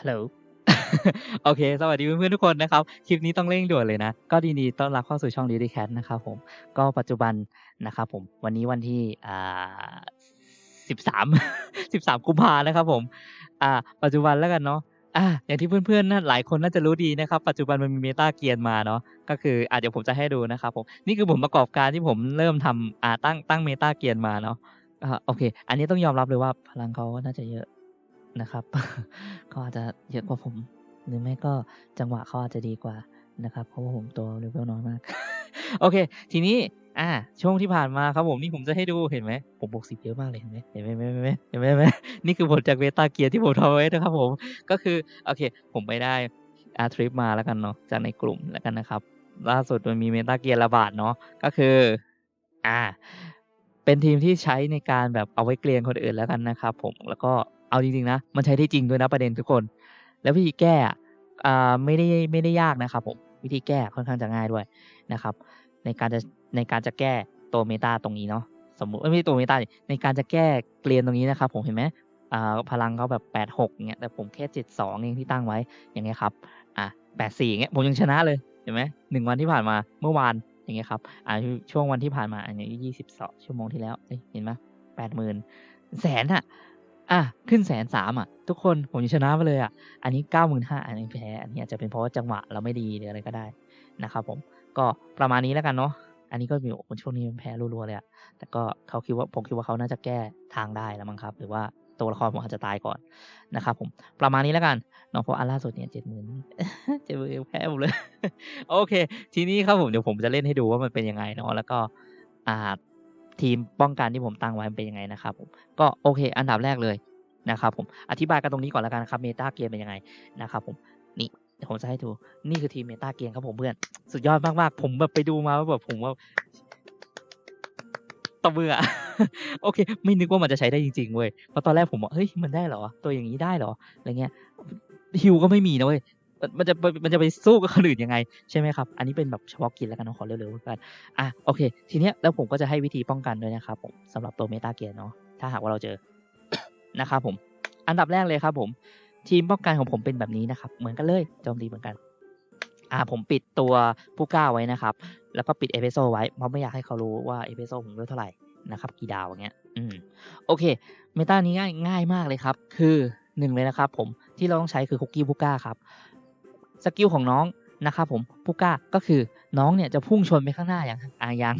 ฮัลโหลโอเค สวัสดีเพื่อนๆทุกคนนะครับ คลิปนี้ต้องเร่งด่วนเลยนะ ก็ยินดีต้อนรับเข้าสู่ช่อง Daily Cat นะครับผม ก็ปัจจุบันนะครับผม วันนี้วันที่อ่า13 13กุมภานะครับผม อ่า ปัจจุบันแล้วกันเนาะอาอย่างที่เพื่อนๆน่าหลายคนน่าจะรู้ดีนะครับ ปัจจุบันมันมี Meta Gear มาเนาะ ก็คืออ่าเดี๋ยวผมจะให้ดูนะครับผม นี่คือผลประกอบการที่ผมเริ่มทำอ่าตั้งตั้ง Meta Gear มาเนาะ อ่า โอเค อันนี้ต้องยอมรับเลยว่าพลังเขาน่าจะเยอะ นะครับ เขาอาจจะเยอะกว่าผม หรือไม่ก็จังหวะเขาอาจจะดีกว่านะครับ เพราะว่าผมตัว level น้อยมาก โอเค ทีนี้ อ่า ช่วงที่ผ่านมาครับผมนี่ผมจะให้ดูเห็นไหม ผมบวก10เยอะมากเลยเห็นไหมเห็นไหมเห็นไหมเห็นไหมเห็นไหมนี่คือผลจาก Meta Gear ที่ผมทำไว้นะครับผม ก็คือ โอเค ผมไปได้อาทริปมาแล้วกันเนาะ จากในกลุ่มแล้วกันนะครับ ล่าสุดมันมี Meta Gear ระบาดเนาะ ก็คือ อ่าเป็นทีมที่ใช้ในการแบบเอาไว้เกรียนคนอื่นแล้วกันนะครับผมแล้วก็ เอาจริงๆนะ มันใช้ได้จริงด้วยนะประเด็นทุกคน แล้ววิธีแก้อ่าไม่ได้ไม่ได้ยากนะครับผมวิธีแก้ค่อนข้างจะง่ายด้วยนะครับ ในการจะในการจะแก้ตัว Meta ตรงนี้เนาะสมมุติไม่ใช่ตัว Meta สิในการจะแก้เกรียนตรงนี้นะครับผมเห็นไหมอ่าพลังเขาแบบ86อย่างเงี้ยแต่ผมแค่72เองที่ตั้งไว้อย่างเงี้ยครับอ่า84อย่เงี้ยผมยังชนะเลยเห็นไหม1วันที่ผ่านมาเมื่อวานอย่างเงี้ยครับอ่าช่วงวันที่ผ่านมาอันนี้22ชั่วโมงที่แล้วเอ๊ยเห็นเปล่า80,000แสนอะ อาขึ้น103,000อะทุกคนผมชนะมาเลยอะ อันนี้95,000อันนี้แพ้อันนี้อาจจะเป็นเพราะจังหวะเราไม่ดีหรืออะไรก็ได้นะครับผมก็ประมาณนี้แล้วกันเนาะอันนี้ก็มีโอ้ช่วงนี้มันแพ้รัวๆเลยอะแต่ก็เขาคิดว่าผมคิดว่าเขาน่าจะแก้ทางได้แล้วมั้งครับ หรือว่าตัวละครผมอาจจะตายก่อนนะครับผมประมาณนี้แล้วกันเนาะเพราะอันล่าสุดเนี่ย70,000 70,000ยังแพ้ผมเลย โอเค ทีนี้ครับผมเดี๋ยวผมจะเล่นให้ดูว่ามันเป็นยังไงเนาะแล้วก็อ่า ทีมป้องกันที่ผมตั้งไว้มันเป็นยังไงนะครับผมก็โอเค อันดับแรกเลยนะครับผมอธิบายกันตรงนี้ก่อนแล้วกันนะครับ Meta Gear เป็นยังไงนะครับผมนี่เดี๋ยวผมจะให้ดูนี่คือทีม Meta Gear ครับผมเพื่อน สุดยอดมากๆ ผมแบบไปดูมาแล้วแบบผมว่าตบมืออโอเค ไม่นึกว่ามันจะใช้ได้จริงๆเว้ยเพราะตอนแรกผมว่าเฮ้ยมันได้เหรอ ตัวอย่างงี้ได้เหรออะไรเงี้ยฮีลก็ไม่มีนะเว้ย มันจะมันจะไปสู้กับคนอื่นยังไงใช่ไหมครับ อันนี้เป็นแบบเฉพาะกิจแล้วกันขอเร็วๆกันอาโอเค ทีเนี้ยแล้วผมก็จะให้วิธีป้องกันด้วยนะครับผมสำหรับตัว Meta Gear เนาะถ้าหากว่าเราเจอนะครับผม อันดับแรกเลยครับผม ทีมป้องกันของผมเป็นแบบนี้นะครับ เหมือนกันเลยโจมตีเหมือนกัน อ่าผมปิดตัวผู้กล้าไว้นะครับ แล้วก็ปิด Espresso ไว้เพราะไม่อยากให้เขารู้ว่า Espresso ผม level เท่าไหร่นะครับกี่ดาวอย่างเงี้ย อืมโอเค Meta นี้ง่ายง่ายมากเลยครับ คือ1เลยนะครับ ผมที่เราต้องใช้คือ Cookie ผู้กล้าครับ สกิลของน้องนะครับผมผู้กล้าก็คือน้องเนี่ยจะพุ่งชนไปข้างหน้าอย่างอาอย่าง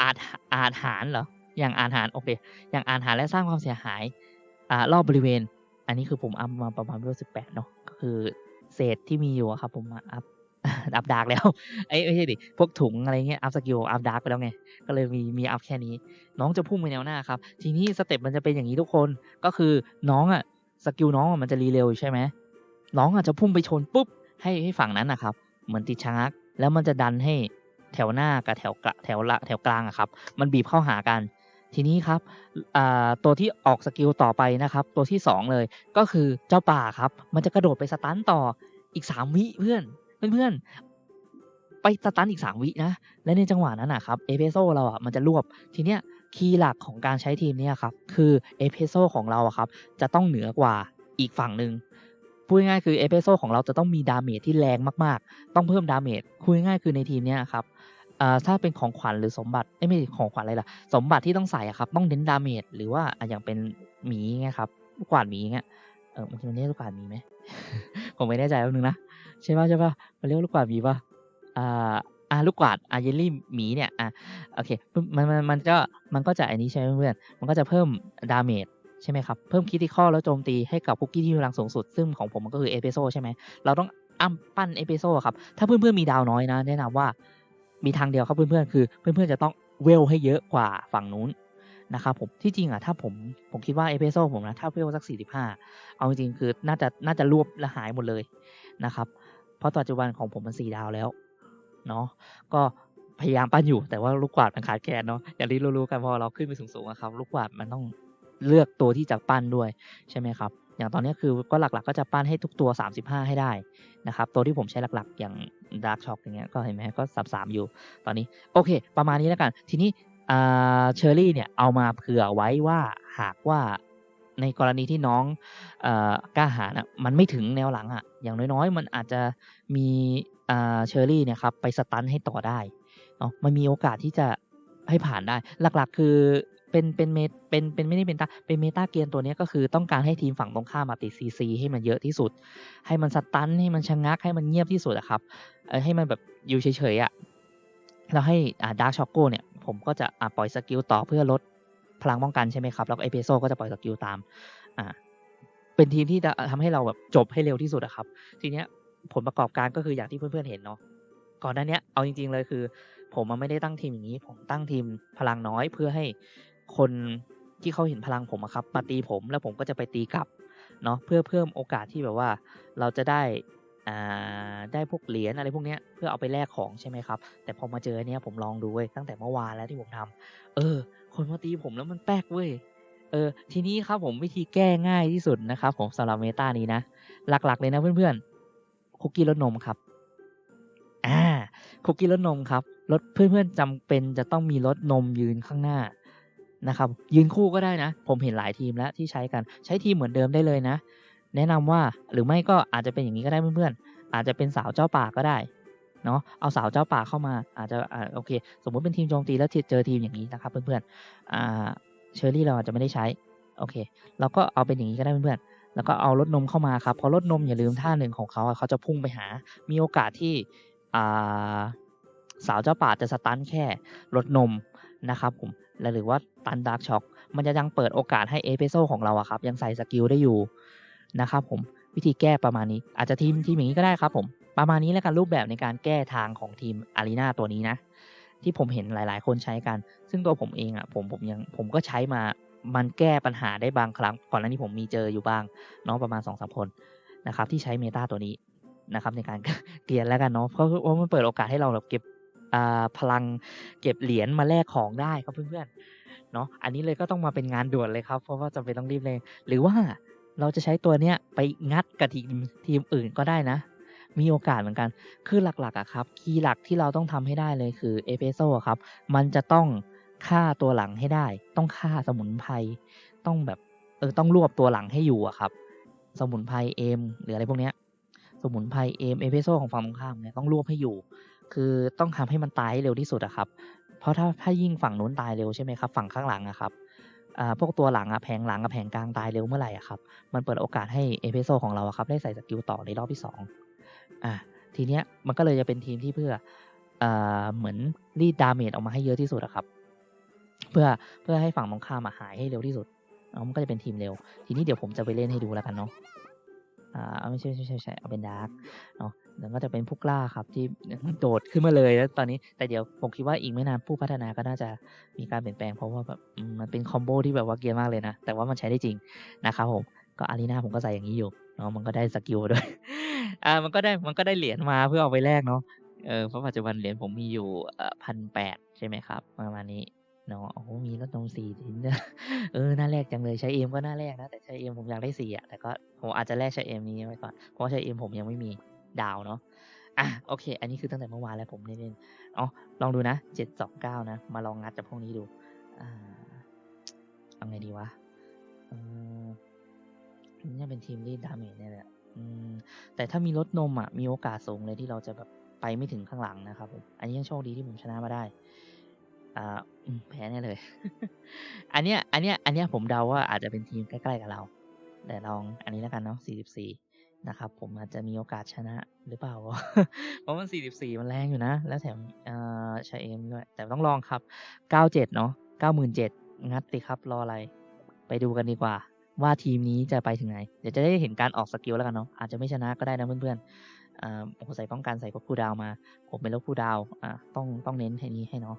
อาจอาจหาญเหรอ?อย่างอาจหาญโอเค อย่างอาจหาญและสร้างความเสียหายอ่ารอบบริเวณ อันนี้คือผมอัปมาประมาณ level 18เนาะก็คือเศษที่มีอยู่ครับผมมาอัปอัปดาร์กแล้วเอ๊ยไม่ใช่ดิพวกถุงอะไรเงี้ยอัปสกิลอัปดาร์กไปแล้วไงก็เลยมีมีอัปแค่นี้ น้องจะพุ่งไปแนวหน้าครับ ทีนี้สเต็ปมันจะเป็นอย่างงี้ทุกคนก็คือน้องอะสกิลน้องมันจะ reroll อยู่ใช่ไหมน้องอะจะพุ่งไปชนปุ๊บ ให้ให้ฝั่งนั้นนะครับเหมือนติดชะงัก แล้วมันจะดันให้แถวหน้ากับแถวกะแถวละแถวกลางอะครับ มันบีบเข้าหากัน ทีนี้ครับตัวที่ออกสกิลต่อไปนะครับ ตัวที่ 2 เลยก็คือเจ้าป่าครับ มันจะกระโดดไปสตันต่ออีก 3 วิเพื่อนเพื่อนไปสตันอีก 3 วินะ และในจังหวะนั้นนะครับ Espresso เราอะมันจะรวบทีเนี้ยคีย์หลักของการใช้ทีมเนี้ยครับ คือ Espresso ของเราอะครับ จะต้องเหนือกว่าอีกฝั่งหนึ่ง พูดง่ายคือ Espresso ของเราจะต้องมี damage ที่แรงมากๆ ต้องเพิ่ม damage พูดง่ายคือในทีมเนี้ยครับถ้าเป็นของขวัญหรือสมบัติเอ๊ยไม่ของขวัญอะไรล่ะ สมบัติที่ต้องใส่ครับ ต้องเน้น damage หรือว่าอย่างเป็นหมีเงี้ยครับลูกกวาดหมีงเงี้ยเออมันมันเรียกลูกกวาดหมีไหม?ผมไม่แน่ใจแป๊บนึงนะใช่เปล่าๆมันเรียกลูกกวาดหมีเปล่า?อ่าอาลูกกวาดอ่าเยลลี่หมีเนี่ยอ่าโอเคมันมันมันก็มันก็จะไอ้นี้ใช่ไหมเพื่อนมันก็จะเพิ่ม damage ใช่ไหมครับ เพิ่ม critical แล้วโจมตีให้กับ Cookie ที่มีพลังสูงสุด ซึ่งของผมมันก็คือ Espresso ใช่ไหมเราต้องอั้มปั้น Espresso อะครับ ถ้าเพื่อนๆมีดาวน้อยนะ แนะนำว่ามีทางเดียวครับเพื่อนๆคือ เพื่อนๆจะต้องเวลให้เยอะกว่าฝั่งนู้นนะครับผมที่จริงอะถ้าผมผมคิดว่า Espresso ผมนะถ้าเวลสัก 45 เอาจริงๆคือน่าจะน่าจะรวบและหายหมดเลยนะครับ เพราะปัจจุบันของผมมัน4ดาวแล้วเนาะก็พยายามปั้นอยู่แต่ว่าลูกกวาดมันขาดแคลนเนาะอย่างที่รู้ๆกันพอเราขึ้นไปสูงๆอะครับ ลูกกวาดมันต้อง เลือกตัวที่จะปั้นด้วยใช่ไหมครับ อย่างตอนนี้คือก็หลักๆก็จะปั้นให้ทุกตัว 35 ให้ได้นะครับ ตัวที่ผมใช้หลักๆ อย่าง Dark Shock อย่างเงี้ยก็เห็นไหมก็33อยู่ตอนนี้โอเค ประมาณนี้แล้วกัน ทีนี้เชอร์รี่เนี่ยเอามาเผื่อไว้ว่าหากว่าในกรณีที่น้องอกล้าหาญอะมันไม่ถึงแนวหลังอะอย่างน้อยๆ มันอาจจะมีเชอรี่เนี่ยครับไปสตันให้ต่อได้เนาะมันมีโอกาสที่จะให้ผ่านได้ หลักๆ คือ เป็นเป็นเมเป็นเป็นไม่ได้เป็นตาเป็นเมตาเกียนตัวนี้ก็คือต้องการให้ทีมฝั่งตรงข้ามมาติดซีซีให้มันเยอะที่สุด ให้มันสตันให้มันชะงักให้มันเงียบที่สุดอะครับให้มันแบบอยู่เฉยๆอะแล้วให้อ่าดาร์กช็อกโกเนี่ยผมก็จะอ่าปล่อยสกิลต่อเพื่อลดพลังป้องกันใช่ไหมครับ แล้วก็เอเปโซก็จะปล่อยสกิลตามอ่าเป็นทีมที่จะทำให้เราแบบจบให้เร็วที่สุดอะครับ ทีเนี้ยผลประกอบการก็คืออย่างที่เพื่อนๆเห็นเนาะก่อนหน้าเนี้ยเอาจริง ๆเลยคือ ผมมันไม่ได้ตั้งทีมอย่างนี้ ผมตั้งทีมพลังน้อยเพื่อให้ คนที่เขาเห็นพลังผมอะครับ มาตีผมแล้วผมก็จะไปตีกลับเนาะเพื่อเพิ่มโอกาสที่แบบว่า เราจะได้อ่าได้พวกเหรียญอะไรพวกเนี้ยเพื่อเอาไปแลกของใช่ไหมครับ แต่พอมาเจอเนี้ยผมลองดูเว้ยตั้งแต่เมื่อวานแล้วที่ผมทำเออ คนมาตีผมแล้วมันแป๊กเว้ยเออทีนี้ครับผมวิธีแก้ง่ายที่สุดนะครับผมสำหรับเมตานี้นะ หลักๆเลยนะเพื่อนๆคุกกี้รสนมครับอ่าคุกกี้รสนมครับรถเพื่อนๆจำเป็นจะต้องมีรถนมยืนข้างหน้า นะครับยืนคู่ก็ได้นะ ผมเห็นหลายทีมแล้วที่ใช้กันใช้ทีมเหมือนเดิมได้เลยนะ แนะนำว่าหรือไม่ก็อาจจะเป็นอย่างนี้ก็ได้เพื่อนๆอาจจะเป็นสาวเจ้าป่าก็ได้เนาะเอาสาวเจ้าป่าเข้ามาอาจจะอ่าโอเค สมมุติเป็นทีมโจมตีแล้วเจอทีมอย่างนี้นะครับ เพื่อนๆอ่าเชอรี่เราอาจจะไม่ได้ใช้โอเค เราก็เอาเป็นอย่างนี้ก็ได้เพื่อนๆแล้วก็เอารถนมเข้ามาครับเพราะรถนมอย่าลืมท่าหนึ่งของเขาเขาจะพุ่งไปหา มีโอกาสที่อ่าสาวเจ้าป่าจะสตันแค่รถนมนะครับผม หรือว่าตันดาร์กช็อคมันจะยังเปิดโอกาสให้เอเปโซของเราอะครับ ยังใส่สกิลได้อยู่นะครับผมวิธีแก้ประมาณนี้ อาจจะทีมทีมอย่างนี้ก็ได้ครับผม ประมาณนี้แล้วกันรูปแบบในการแก้ทางของทีมอารีนาตัวนี้นะ ที่ผมเห็นหลาย ๆ คนใช้กัน ซึ่งตัวผมเองอะผมผมยังผมก็ใช้มามันแก้ปัญหาได้บางครั้ง ก่อนหน้านี้ผมมีเจออยู่บ้างเนาะประมาณ2อสคนนะครับที่ใช้เมตาตัวนี้นะครับในการเกลียนแล้วกันเนาะเพราะเพรามันเปิดโอกาสให้เราแบบเก็บ พลังเก็บเหรียญมาแลกของได้ครับเพื่อนๆเนาะอันนี้เลยก็ต้องมาเป็นงานด่วนเลยครับ เพราะว่าจำเป็นต้องรีบเลย หรือว่าเราจะใช้ตัวเนี้ยไปงัดกับทีมทีมอื่นก็ได้นะ มีโอกาสเหมือนกัน คือหลักๆอะครับ คีย์หลักที่เราต้องทำให้ได้เลยคือเอเพโซครับ มันจะต้องฆ่าตัวหลังให้ได้ ต้องฆ่าสมุนไพร ต้องแบบเออต้องรวบตัวหลังให้อยู่อะครับ สมุนไพรเอมหรืออะไรพวกเนี้ย สมุนไพรเอมเอเพโซของฝั่งตรงข้ามเนี่ยต้องรวบให้อยู่ คือต้องทำให้มันตายให้เร็วที่สุดอะครับ เพราะถ้าถ้ายิ่งฝั่งนู้นตายเร็วใช่ไหมครับ ฝั่งข้างหลังอะครับพวกตัวหลังอะแผงหลังกับแผงกลางตายเร็วเมื่อไหร่อะครับ มันเปิดโอกาสให้เอเพโซของเราอะครับได้ใส่สกิลต่อในรอบที่สองอ่าทีเนี้ยมันก็เลยจะเป็นทีมที่เพื่ออ่าเหมือนรีดดาเมจออกมาให้เยอะที่สุดอะครับ เพื่อเพื่อให้ฝั่งตรงข้ามอะหายให้เร็วที่สุดเนามันก็จะเป็นทีมเร็ว ทีนี้เดี๋ยวผมจะไปเล่นให้ดูแล้วกันเนาะ อ่าไม่ใช่ใช่ใช่ใช่เอาเป็นดาร์กเนาะแล้วก็จะเป็นผู้กล้าครับที่โดดขึ้นมาเลยแล้วตอนนี้แต่เดี๋ยวผมคิดว่าอีกไม่นานผู้พัฒนาก็น่าจะมีการเปลี่ยนแปลงเพราะว่าแบบมันเป็นคอมโบที่แบบว่าเกียร์มากเลยนะ แต่ว่ามันใช้ได้จริงนะครับผมก็อารีนาผมก็ใส่อย่างนี้อยู่เนาะมันก็ได้สกิลด้วยอ่ามันก็ได้มันก็ได้เหรียญมาเพื่อเอาไปแลกเนาะเออเพราะปัจจุบันเหรียญผมมีอยู่พันแปดใช่ไหมครับประมาณนี้ เนาะโอ้มีรถนมสี่ชิ้นเออน่าแลกจังเลยใช้เอ็มก็น่าแลกนะแต่ใช้เอ็มผมอยากได้สี่อะแต่ก็ผมอาจจะแลกใช้เอ็มนี้ไว้ก่อนเพราะใช้เอ็มผมยังไม่มีดาวเนาะอะโอเค อันนี้คือตั้งแต่เมื่อวานแล้วผมเล่นๆอ๋อลองดูนะเจ็ดสองเก้านะ มาลองงัดจากพวกนี้ดูอ่าเอาไงดีวะเออนี่เป็นทีมรีดดาเมจเนี่ยแหละอืมแต่ถ้ามีรถนมอะมีโอกาสสูงเลยที่เราจะแบบไปไม่ถึงข้างหลังนะครับผมอันนี้ยังโชคดีที่ผมชนะมาได้ อ่า อืม แพ้แน่เลย อันเนี้ย อันเนี้ย อันเนี้ยผมเดาว่าอาจจะเป็นทีมใกล้ ๆ กับเรา แต่ลองอันนี้แล้วกันเนาะ 44 นะครับ ผมอาจจะมีโอกาสชนะหรือเปล่า เพราะมัน 44 มันแรงอยู่นะ แล้วแถมเอ่อชาเอมด้วย แต่ต้องลองครับ 97 เนาะ 97 งัดสิครับ รออะไร ไปดูกันดีกว่า ว่าทีมนี้จะไปถึงไหน เดี๋ยวจะได้เห็นการออกสกิลแล้วกันเนาะ อาจจะไม่ชนะก็ได้นะเพื่อนๆอ่าโอ้โหใส่ป้องกันใส่พวกคูลดาวมา ผมเป็นลบคูลดาว อ่า ต้องต้องเน้นให้นี้ให้เนาะ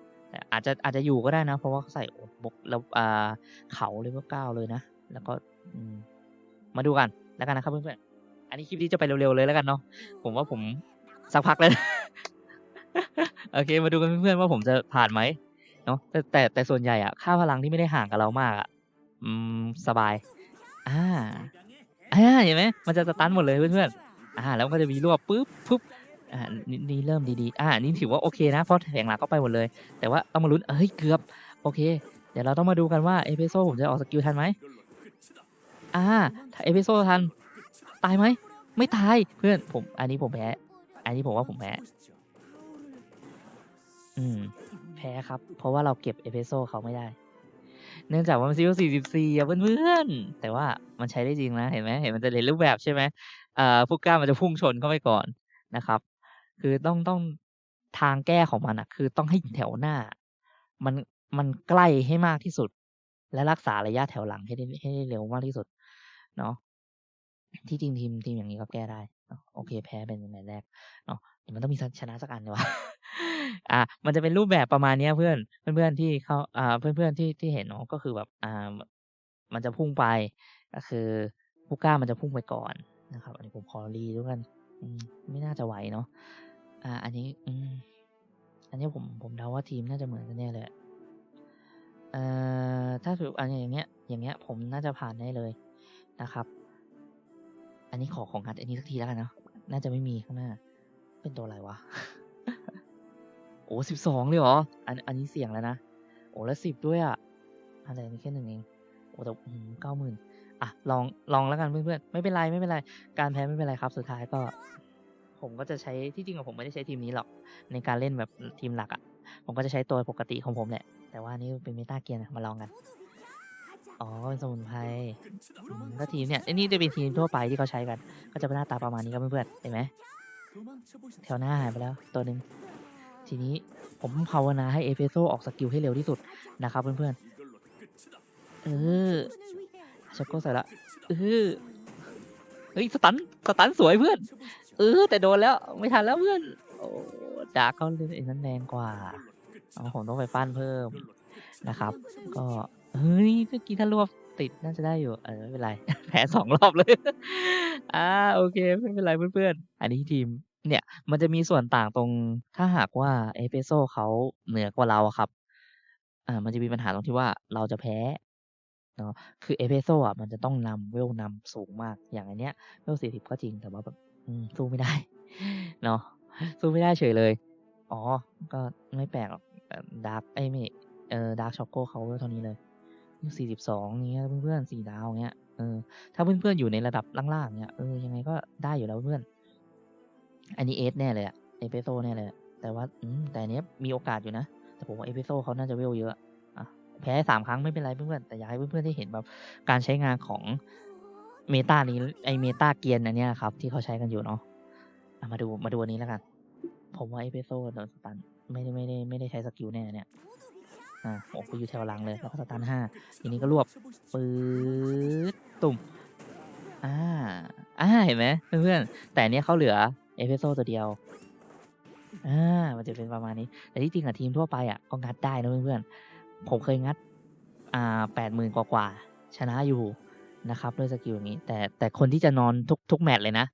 อาจจะอาจจะอยู่ก็ได้นะ เพราะว่าเขาใส่บกแล้วอ่าเขาเลเวลเก้าเลยนะ แล้วก็มาดูกันแล้วกันนะครับเพื่อนๆอันนี้คลิปนี้จะไปเร็วๆเลยแล้วกันเนาะผมว่าผมสักพักแล้วโอเค มาดูกันเพื่อนๆว่าผมจะผ่านไหมเนาะแต่แต่แต่ส่วนใหญ่อะค่าพลังที่ไม่ได้ห่างกับเรามากอะอืมสบายอ่าอ่าเห็นไหมมันจะสตันหมดเลยเพื่อนๆอ่า แล้วก็จะมีรวบปุ๊บปุ๊บ อ่านี่นี่เริ่มดีๆ อ่า นี่ถือว่าโอเคนะ เพราะแผงหลักก็ไปหมดเลย แต่ว่าต้องมาลุ้น เอ้ย เกือบ โอเค เดี๋ยวเราต้องมาดูกันว่าเอเพโซผมจะออกสกิลทันไหมอ่า ถ้าเอพิโซทัน ตายไหม ไม่ตาย เพื่อน ผม อันนี้ผมแพ้ อันนี้ผมว่าผมแพ้ อืม แพ้ครับ เพราะว่าเราเก็บเอพิโซเขาไม่ได้ เนื่องจากว่ามันซีรีส์44อะเพื่อนๆ แต่ว่ามันใช้ได้จริงนะ เห็นไหมเห็นมันจะเห็นรูปแบบใช่ไหมอ่าพวกกล้ามันจะพุ่งชนเข้าไปก่อนนะครับ คือต้องต้องทางแก้ของมันอะคือต้องให้แถวหน้า มันมันใกล้ให้มากที่สุด และรักษาระยะแถวหลังให้ได้ให้ได้เร็วมากที่สุด เนาะที่จริงทีมทีมอย่างนี้ก็แก้ได้โอเคแพ้เป็นแมตช์แรกเนาะแต่มันต้องมีชนะสักอันเลยวะอ่ามันจะเป็นรูปแบบประมาณเนี้ยเพื่อนเพื่อนๆที่เขาอ่า เพื่อนๆที่ที่เห็นเนาะก็คือแบบอ่า มันจะพุ่งไป ก็คือผู้กล้ามันจะพุ่งไปก่อนนะครับ อันนี้ผมขอรีด้วยกันไม่น่าจะไหวเนาะ อ่า อันนี้ อืม อันนี้ผมผมเดาว่าทีมน่าจะเหมือนกันแน่เลยเอ่อถ้าถืออันอย่างเงี้ย อย่างเงี้ย ผมน่าจะผ่านได้เลยนะครับ อันนี้ขอของงัดอันนี้สักทีแล้วกันเนาะน่าจะไม่มีข้างหน้า เป็นตัวอะไรวะโอ้สิบสองเลยเหรอ อัน อันนี้เสี่ยงแล้วนะ โอ้แล้วสิบด้วยอะอะไรนี่แค่หนึ่งเอง โอ้แต่เก้าหมื่นอะ ลอง ลองแล้วกันเพื่อนๆ ไม่เป็นไร ไม่เป็นไร การแพ้ไม่เป็นไรครับ สุดท้ายก็ ผมก็จะใช้ที่จริงอะผมไม่ได้ใช้ทีมนี้หรอกในการเล่นแบบทีมหลักอะผมก็จะใช้ตัวปกติของผมแหละ แต่ว่านี่เป็นเมตาเกียร์นะมาลองกัน อ๋อเป็นสมุนไพรอืมก็ทีมเนี่ยไอ้นี่จะเป็นทีมทั่วไปที่เขาใช้กัน ก็จะเป็นหน้าตาประมาณนี้ครับเพื่อนๆเห็นไหมแถวหน้าหายไปแล้วตัวหนึ่งทีนี้ผมภาวนาให้เอเฟโซออกสกิลให้เร็วที่สุดนะครับเพื่อนๆเออชักโก้ใส่ละเออเฮ้ยสตันสตันสวยเพื่อน เออแต่โดนแล้วไม่ทันแล้วเพื่อนโอ้ดาร์กเขาเลยไอ้นั้นแรงกว่าเอาผมต้องไปปั้นเพิ่มนะครับ ก็เฮ้ยเมื่อกี้ถ้ารวบติดน่าจะได้อยู่เออไม่เป็นไร แพ้สองรอบเลย อ่าโอเคไม่เป็นไรเพื่อนๆ อันนี้ทีมเนี่ยมันจะมีส่วนต่างตรงถ้าหากว่าเอเปโซเขาเหนือกว่าเราครับ อ่า มันจะมีปัญหาตรงที่ว่าเราจะแพ้เนาะคือเอเปโซอะมันจะต้องนำเวลนำสูงมากอย่างอันเนี้ยเวลสี่สิบก็จริงแต่ว่าแบบ อืมสู้ไม่ได้เนาะสู้ไม่ได้เฉยเลย อ๋อ ก็ไม่แปลกหรอกดาร์กไอ้ไม่เออดาร์กช็อกโกเขาเท่านี้เลยสี่สิบสองเงี้ยเพื่อนๆสี่ดาวเงี้ยเออถ้าเพื่อนๆอยู่ในระดับล่างๆเงี้ยเออยังไงก็ได้อยู่แล้วเพื่อน อันนี้เอสแน่เลยอะเอเปโซแน่เลยแต่ว่าอืมแต่นเนี้ยมีโอกาสอยู่นะ แต่ผมว่าเอเปโซเขาน่าจะเวลเยอะอะแพ้สามครั้งไม่เป็นไรเพื่อนๆแต่อยากให้เพื่อนๆได้เห็นแบบการใช้งานของ เมตานี้ไอเมตาเกียนอันเนี้ยครับ ที่เขาใช้กันอยู่เนาะอะมาดูมาดูอันนี้แล้วกัน ผมว่าเอสเปโซโดนสตันไม่ได้ไม่ได้ไม่ได้ใช้สกิลแน่เนี่ยอ่าโอ้โหอยู่แถวหลังเลยแล้วก็สตันห้าทีนี้ก็รวบปื๊ดตุ่มอ่าอ่าเห็นไหมเพื่อนๆแต่อันเนี้ยเขาเหลือเอพิโซดตัวเดียวอ่ามันจะเป็นประมาณนี้ แต่ที่จริงอะทีมทั่วไปอะก็งัดได้นะเพื่อนๆผมเคยงัดอ่าแปดหมื่นกว่าๆชนะอยู่ นะครับด้วยสกิลนี้ แต่แต่คนที่จะนอนทุกทุกแมตช์เลยนะ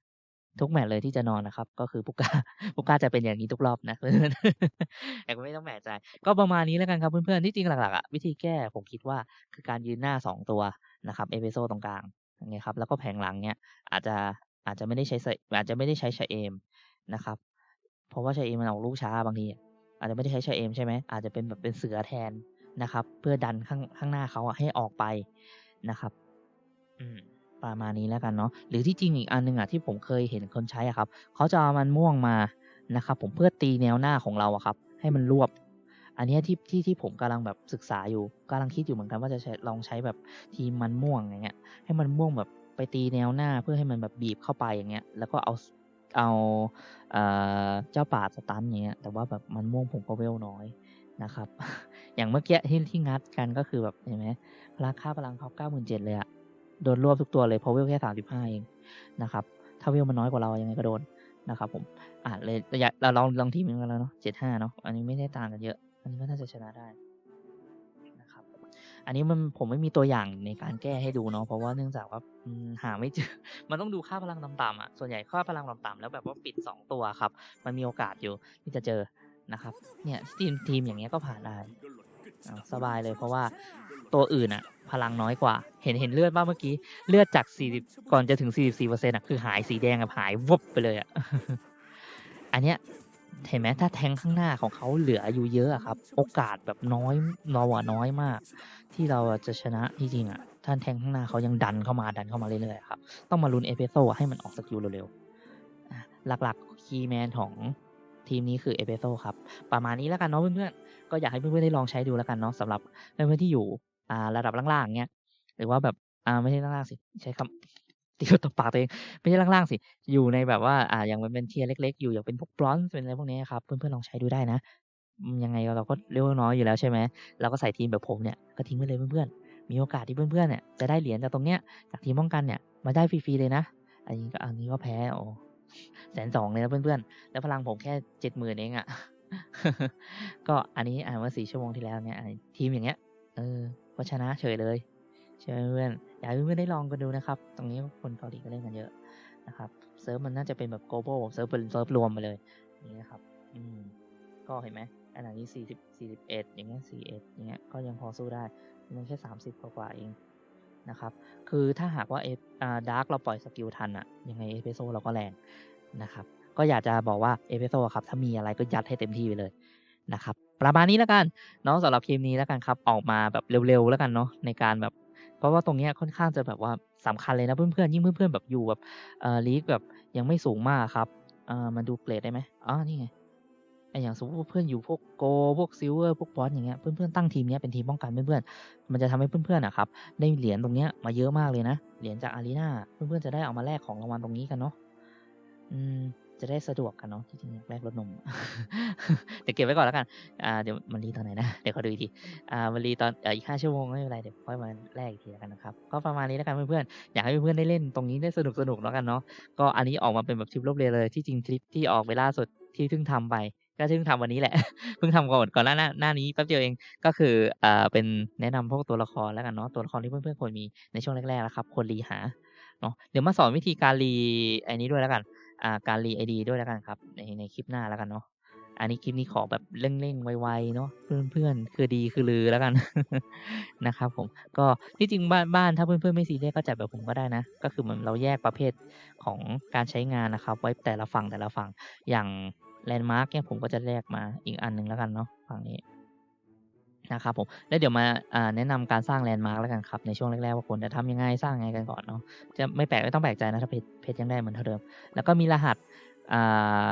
ทุกแมตช์เลยที่จะนอนนะครับ ก็คือปุกกาปุกกาจะเป็นอย่างนี้ทุกรอบนะเพื่อนๆแต่ก็ไม่ต้องแหมใจ ก็ประมาณนี้แล้วกันครับเพื่อนๆที่จริงหลักๆอะวิธีแก้ผมคิดว่าคือการยืนหน้าสองตัวนะครับเอพิโซตรงกลางอย่างเงี้ยครับ แล้วก็แผงหลังเนี้ยอาจจะอาจจะไม่ได้ใช้ใส่อาจจะไม่ได้ใช้ชาเอมนะครับ เพราะว่าชาเอมมันออกลูกช้าบางทีอาจจะไม่ได้ใช้ชาเอมใช่ไหมอาจจะเป็นแบบเป็นเสือแทนนะครับ เพื่อดันข้างข้างหน้าเขาอะให้ออกไปนะครับ ประมาณนี้แล้วกันเนาะหรือที่จริงอีกอันหนึ่งอะที่ผมเคยเห็นคนใช้อะครับเขาจะเอามันม่วงมานะครับผมเพื่อตีแนวหน้าของเราอะครับ ให้มันรวบ อันนี้ที่ที่ที่ผมกำลังแบบศึกษาอยู่กำลังคิดอยู่เหมือนกันว่าจะใช้ลองใช้แบบทีมันม่วงอย่างเงี้ย ให้มันม่วงแบบไปตีแนวหน้าเพื่อให้มันแบบบีบเข้าไปอย่างเงี้ย แล้วก็เอาเอาเอ่อเจ้าป่าสตันอย่างเงี้ย แต่ว่าแบบมันม่วงผมก็เวลน้อยนะครับ อย่างเมื่อกี้ที่ที่งัดกันก็คือแบบเห็นไหมราคาพลังเขาเก้าหมื่นเจ็ดเลยอะ โดนรวบทุกตัวเลยเพราะเวลแค่สามสิบห้าเองนะครับ ถ้าเวลมันน้อยกว่าเรายังไงก็โดนนะครับ ผมอ่าเลยระยะเราลองลองทีมกันแล้วเนาะเจ็ดห้าเนาะอันนี้ไม่ได้ต่างกันเยอะ อันนี้ก็น่าจะชนะได้นะครับ อันนี้มันผมไม่มีตัวอย่างในการแก้ให้ดูเนาะเพราะว่าเนื่องจากว่าหาไม่เจอ มันต้องดูค่าพลังต่ำๆอะส่วนใหญ่ค่าพลังต่ำๆแล้วแบบว่าปิดสองตัวครับ มันมีโอกาสอยู่ที่จะเจอนะครับ เนี่ยทีมทีมอย่างเงี้ยก็ผ่านได้ อ่าสบายเลยเพราะว่าตัวอื่นอะพลังน้อยกว่า เห็นเห็นเลือดบ้างเมื่อกี้ เลือดจาก 40 ก่อนจะถึง 44เปอร์เซ็นต์อะคือหายสีแดงอะหายวุบไปเลยอะอันเนี้ยเห็นไหมถ้าแทงข้างหน้าของเขาเหลืออยู่เยอะอะครับ โอกาสแบบน้อยเราอะน้อยมาก ที่เราอะจะชนะที่จริงอะถ้าถ้าแทงข้างหน้าเขายังดันเข้ามาดันเข้ามาเรื่อยๆอะครับต้องมาลุ้นเอสเปโซให้มันออกสกิลเร็วๆอ่าหลักๆคีย์แมนของ ทีมนี้คือเอเปโซครับ ประมาณนี้แล้วกันเนาะเพื่อนๆ ก็อยากให้เพื่อนๆได้ลองใช้ดูแล้วกันเนาะสำหรับเพื่อนๆที่อยู่อ่าระดับล่างๆเงี้ยหรือว่าแบบอ่าไม่ใช่ล่างๆสิใช้คำตีกับตบปากตัวเองไม่ใช่ล่างๆสิอยู่ในแบบว่าอ่าอย่างเป็นเทียร์เล็ก ๆ อยู่อย่างเป็นพวกบรอนซ์เป็นอะไรพวกนี้ครับเพื่อนๆลองใช้ดูได้นะยังไงเราก็เลเวลน้อยอยู่แล้วใช่ไหมเราก็ใส่ทีมแบบผมเนี่ยก็ทิ้งไว้เลยเพื่อนๆมีโอกาสที่เพื่อนๆเนี่ยจะได้เหรียญจากตรงเนี้ยจากทีมป้องกันเนี่ยมาได้ฟรีๆเลยนะอันนี้ก็อันนี้ก็แพ้โอ้ แสนสองเลยนะเพื่อนๆ แล้วพลังผมแค่เจ็ดหมื่นเองอะ่ะ ก็อันนี้อ่านว่าสี่ชั่วโมงที่แล้วเนี่ยทีมอย่างเงี้ย เออก็ชนะเฉยเลยใช่ไหมเพื่อนอยากให้เพื่อนได้ลองกันดูนะครับ ตรงนี้คนเกาหลีก็เล่นกันเยอะนะครับเซิร์ฟมันน่าจะเป็นแบบ global เซิร์ฟเป็นเซิร์ฟรวมไปเลยนี้นะครับ อืม ก็เห็นไหมอันนี้สี่สิบสี่สิบเอ็ดอย่างเงี้ยสี่เอ็ดอย่างเงี้ยก็ยังพอสู้ได้ มันแค่สามสิบกว่าเอง นะครับ คือถ้าหากว่าเอฟดาร์กเราปล่อยสกิลทันอะยังไงเอเปโซเราก็แรงนะครับ ก็อยากจะบอกว่าเอเปโซครับ ถ้ามีอะไรก็ยัดให้เต็มที่ไปเลยนะครับ ประมาณนี้แล้วกันเนาะสำหรับทีมนี้แล้วกันครับ ออกมาแบบเร็วๆแล้วกันเนาะในการแบบ เพราะว่าตรงนี้ค่อนข้างจะแบบว่าสำคัญเลยนะเพื่อนๆยิ่งเพื่อนๆแบบอยู่แบบเอ่อลีกแบบยังไม่สูงมากครับเอ่อมาดูเกรดได้ไหมอ๋อนี่ไง ไออย่างสมมติว่าเพื่อนอยู่พวกโกพวกซิลเวอร์พวกบอสอย่างเงี้ยเพื่อนๆตั้งทีมเนี้ยเป็นทีมป้องกันเพื่อนๆมันจะทำให้เพื่อนๆอะครับได้เหรียญตรงเนี้ยมาเยอะมากเลยนะเหรียญจากอารีนาเพื่อนๆจะได้เอามาแลกของรางวัลตรงนี้กันเนาะอืมจะได้สะดวกกันเนาะจริงๆอยากแลกรถนมเดี๋ยวเก็บไว้ก่อนแล้วกันอ่าเดี๋ยวมันรีตอนไหนนะเดี๋ยวขอดูอีกทีอ่ามันรีตอนเอ่ออีกห้าชั่วโมงไม่เป็นไรเดี๋ยวค่อยมาแลกอีกทีแล้วกันนะครับก็ประมาณนี้แล้วกันเพื่อนๆอยากให้เพื่อนๆได้เล่นตรงนี้ได้สนุกสนุกแล้วกันเนาะก็อันนี้ออกมาเป็นแบบทริปลบเรียเลยที่จริงทริปที่ออกไปล่าสุดที่เพิ่งทำไป ก็เพิ่งทำวันนี้แหละ เพิ่งทำก่อนก่อนหน้าหน้านี้แป๊บเดียวเองก็คืออ่าเป็นแนะนำพวกตัวละครแล้วกันเนาะตัวละครที่เพื่อนๆควรมีในช่วงแรกๆนะครับควรรีหาเนาะเดี๋ยวมาสอนวิธีการรีไอ้นี้ด้วยแล้วกันอ่าการรีไอดีด้วยแล้วกันครับ ในในคลิปหน้าแล้วกันเนาะอันนี้คลิปนี้ขอแบบเร่งๆ ไวๆ เนาะเพื่อนๆ คือดีคือลือแล้วกันนะครับผมก็ที่จริงบ้านบ้านถ้าเพื่อนๆ ไม่ซีเรียสก็จัดแบบผมก็ได้นะ ก็คือเหมือนเราแยกประเภทของการใช้งานนะครับ ไว้แต่ละฝั่งแต่ละฝั่งอย่าง แลนด์มาร์กเนี่ยผมก็จะแยกมาอีกอันหนึ่งแล้วกันเนาะฝั่งนี้นะครับผมแล้วเดี๋ยวมาแนะนำการสร้างแลนด์มาร์กแล้วกันครับ ในช่วงแรกๆว่าควรจะทำยังไงสร้างยังไงกันก่อนเนาะจะไม่แปลกไม่ต้องแปลกใจนะถ้าเพจเพจยังได้เหมือนเท่าเดิม แล้วก็มีรหัสอ่า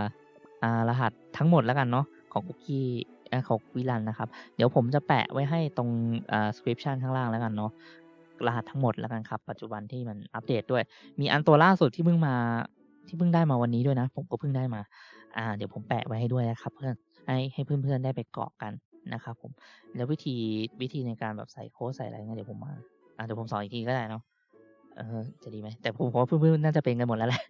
อ่ารหัสทั้งหมดแล้วกันเนาะของคุกกี้ของวิลันนะครับ เดี๋ยวผมจะแปะไว้ให้ตรงอ่า description ข้างล่างแล้วกันเนาะรหัสทั้งหมดแล้วกันครับ ปัจจุบันที่มันอัปเดตด้วย มีอันตัวล่าสุดที่เพิ่งมาที่เพิ่งได้มาวันนี้ด้วยนะ ผมก็เพิ่งได้มา อ่าเดี๋ยวผมแปะไว้ให้ด้วยนะครับ เพื่อนให้ให้เพื่อนๆได้ไปเกาะกันนะครับผมแล้ววิธีวิธีในการแบบใส่โค้ดใส่อะไรเงี้ยเดี๋ยวผมมาอ่าเดี๋ยวผมสอนอีกทีก็ได้เนาะเออจะดีไหมแต่ผมว่าเพื่อนๆน่าจะเป็นกันหมดแล้วแหละ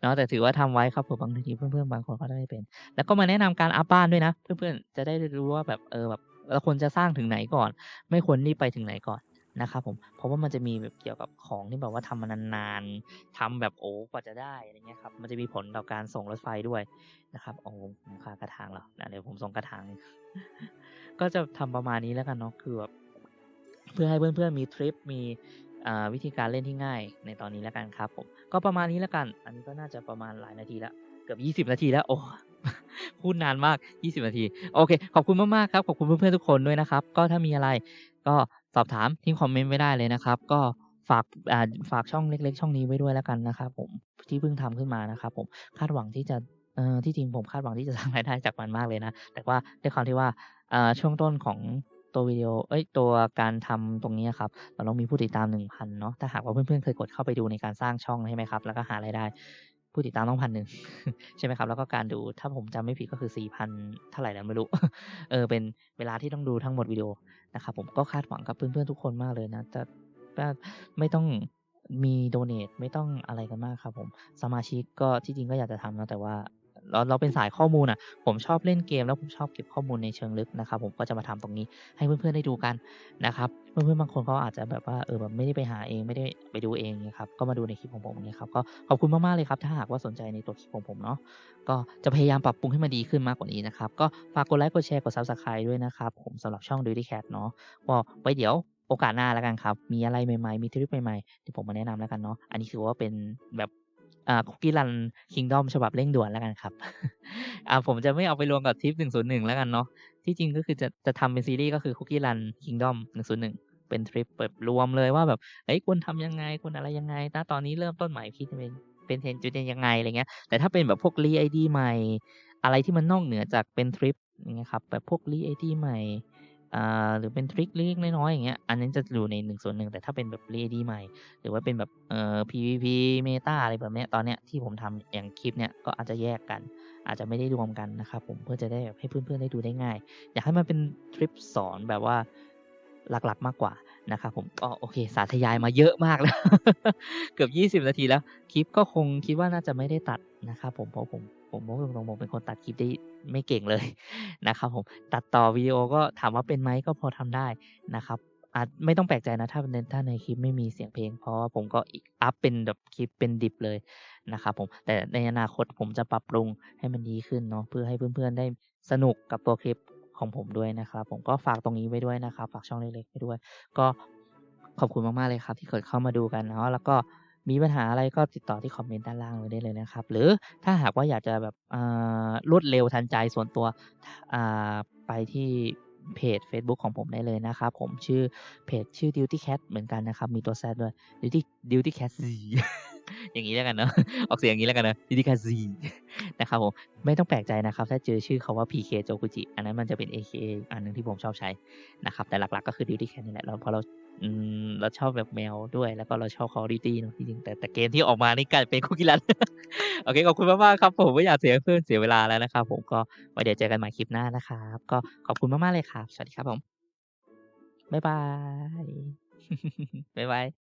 เนาะแต่ถือว่าทำไว้ครับผื่อบางทีเพื่อนๆบางคนเขาได้ไม่เป็น แล้วก็มาแนะนำการอัพบ้านด้วยนะ เพื่อนๆจะได้รู้ว่าแบบเออแบบเราควรจะสร้างถึงไหนก่อน ไม่ควรรีบไปถึงไหนก่อน นะครับผมเพราะว่ามันจะมีแบบเกี่ยวกับของที่แบบว่าทำมานานๆทำแบบโอ้กว่าจะได้อะไรเงี้ยครับมันจะมีผลต่อการส่งรถไฟด้วยนะครับโอ้ผมคากระถางเหรอนะเดี๋ยวผมส่งกระถางก็จะทำประมาณนี้แล้วกันเนาะคือแบบเพื่อให้เพื่อนๆมีทริปมีวิธีการเล่นที่ง่ายในตอนนี้แล้วกันครับผมก็ประมาณนี้แล้วกัน อันนี้ก็น่าจะประมาณหลายนาทีล้วเกือบยี่สิบนาทีแล้วโอ้พูดนานมากยี่สิบนาที โอเค ขอบคุณมากๆครับ ขอบคุณเพื่อนๆทุกคนด้วยนะครับ ก็ถ้ามีอะไรก็ สอบถามทิ้งคอมเมนต์ไว้ได้เลยนะครับ ก็ฝากฝากช่องเล็ก ๆ ช่องนี้ไว้ด้วยแล้วกันนะครับผมที่เพิ่งทำขึ้นมานะครับผมคาดหวังที่จะเออที่จริงผมคาดหวังที่จะสร้างรายได้จากมันมากเลยนะ แต่ว่าด้วยความที่ว่าอ่าช่วงต้นของตัววิดีโอเอ้ยตัวการทำตรงนี้ครับเราต้องมีผู้ติดตาม 1,000เนาะถ้าหากว่าเพื่อนๆเคยกดเข้าไปดูในการสร้างช่องใช่ไหมครับ แล้วก็หารายได้ ผู้ติดตามต้องพันหนึ่งใช่ไหมครับ แล้วก็การดูถ้าผมจำไม่ผิดก็คือสี่พันเท่าไหร่แล้วไม่รู้ เออเป็นเวลาที่ต้องดูทั้งหมดวิดีโอนะครับผมก็คาดหวังกับเพื่อนๆทุกคนมากเลยนะจะไม่ต้องมีโดเน a ไม่ต้องอะไรกันมากครับผม สมาชิกก็ที่จริงก็อยากจะทำนะแต่ว่า เราเราเป็นสายข้อมูลอะ ผมชอบเล่นเกมแล้วผมชอบเก็บข้อมูลในเชิงลึกนะครับ ผมก็จะมาทำตรงนี้ให้เพื่อนๆได้ดูกันนะครับ เพื่อนๆบางคนเขาอาจจะแบบว่าเออแบบไม่ได้ไปหาเองไม่ได้ไปดูเองนะครับก็มาดูในคลิปของผมอย่างเงี้ยครับก็ขอบคุณมากๆเลยครับ ถ้าหากว่าสนใจในตัวคลิปของผมเนาะก็จะพยายามปรับปรุงให้มันดีขึ้นมากกว่านี้นะครับ ก็ฝากกดไลค์กดแชร์กด subscribe ด้วยนะครับ ผมสำหรับช่อง Dirty Cat เนาะก็ไว้เดี๋ยวโอกาสหน้าแล้วกันครับ มีอะไรใหม่ๆ มีทริปใหม่ๆเดี๋ยวผมมาแนะนำแล้วกันเนาะ อันนี้ถือว่าเป็นแบบ คุกกี้รันคิงดอมฉบับเร่งด่วนแล้วกันครับ อ่าผมจะไม่เอาไปรวมกับทริป101แล้วกันเนาะที่จริงก็คือจะจะทำเป็นซีรีส์ก็คือคุกกี้รันคิงดอม101เป็นทริปแบบรวมเลยว่าแบบเฮ้ยควรทำยังไงควรอะไรยังไงณตอนนี้เริ่มต้นใหม่คิดจะเป็นเป็น Trend จะเป็นยังไงอะไรเงี้ย แต่ถ้าเป็นแบบพวก re-id ใหม่ อะไรที่มันนอกเหนือจากเป็นทริปอย่างเงี้ยครับแบบพวก re-id ใหม่ อ่าหรือเป็นทริกเล็กๆน้อยๆอย่างเงี้ย อันนั้นจะอยู่ใน101แต่ถ้าเป็นแบบ re-id ใหม่ หรือว่าเป็นแบบเอ่อ PVP Meta อะไรแบบเนี้ยตอนเนี้ยที่ผมทำอย่างคลิปเนี่ยก็อาจจะแยกกัน อาจจะไม่ได้รวมกันนะครับผมเพื่อจะได้แบบให้เพื่อนๆได้ดูได้ง่าย อยากให้มันเป็นทริปสอนแบบว่าหลักๆมากกว่านะครับผมก็โอเค สาธยายมาเยอะมากแล้ว เกือบ 20 นาทีแล้ว คลิปก็คงคิดว่าน่าจะไม่ได้ตัดนะครับผมเพราะผมผมพูดตรงๆผมเป็นคนตัดคลิปได้ ไม่เก่งเลยนะครับผมตัดต่อวิดีโอก็ถามว่าเป็นไหมก็พอทำได้นะครับอาจไม่ต้องแปลกใจนะถ้าในถ้าในคลิปไม่มีเสียงเพลง เพราะว่าผมก็อิอัปเป็นแบบคลิปเป็นดิบเลยนะครับผมแต่ในอนาคตผมจะปรับปรุงให้มันดีขึ้นเนาะเพื่อให้เพื่อนๆได้สนุกกับตัวคลิปของผมด้วยนะครับ ผมก็ฝากตรงนี้ไว้ด้วยนะครับ ฝากช่องเล็กๆไว้ด้วย ก็ขอบคุณมากๆเลยครับ ที่กดเข้ามาดูกันเนาะแล้วก็ มีปัญหาอะไรก็ติดต่อที่คอมเมนต์ด้านล่างไว้ได้เลยนะครับ หรือถ้าหากว่าอยากจะแบบรวดเร็วทันใจส่วนตัวไปที่เพจเฟซบุ๊กของผมได้เลยนะครับ ผมชื่อเพจชื่อ Duty Cat เหมือนกันนะครับ มีตัว Z ด้วย Duty Duty Cat Z อย่างงี้แล้วกันเนาะออกเสียงอย่างงี้แล้วกันนะ Duty Cat Z นะครับผมไม่ต้องแปลกใจนะครับ ถ้าเจอชื่อคำว่า PK Joguchi อันนั้นมันจะเป็น AKA อันหนึ่งที่ผมชอบใช้นะครับ แต่หลักๆก็คือ Duty Cat นี่แหละแล้วเพราะเรา อืมเราชอบแบบแมวด้วย แล้วก็เราชอบคอริตี้เนาะจริงๆแต่แต่เกมที่ออกมานี่กลายเป็นคุกกี้รัน โอเค ขอบคุณมากๆครับ ผมไม่อยากเสียเพื่อนเสียเวลาแล้วนะครับผมก็ไว้เดี๋ยวเจอกันใหม่คลิปหน้านะครับ ก็ขอบคุณมากๆเลยครับ สวัสดีครับผม บ๊ายบาย บ๊ายบาย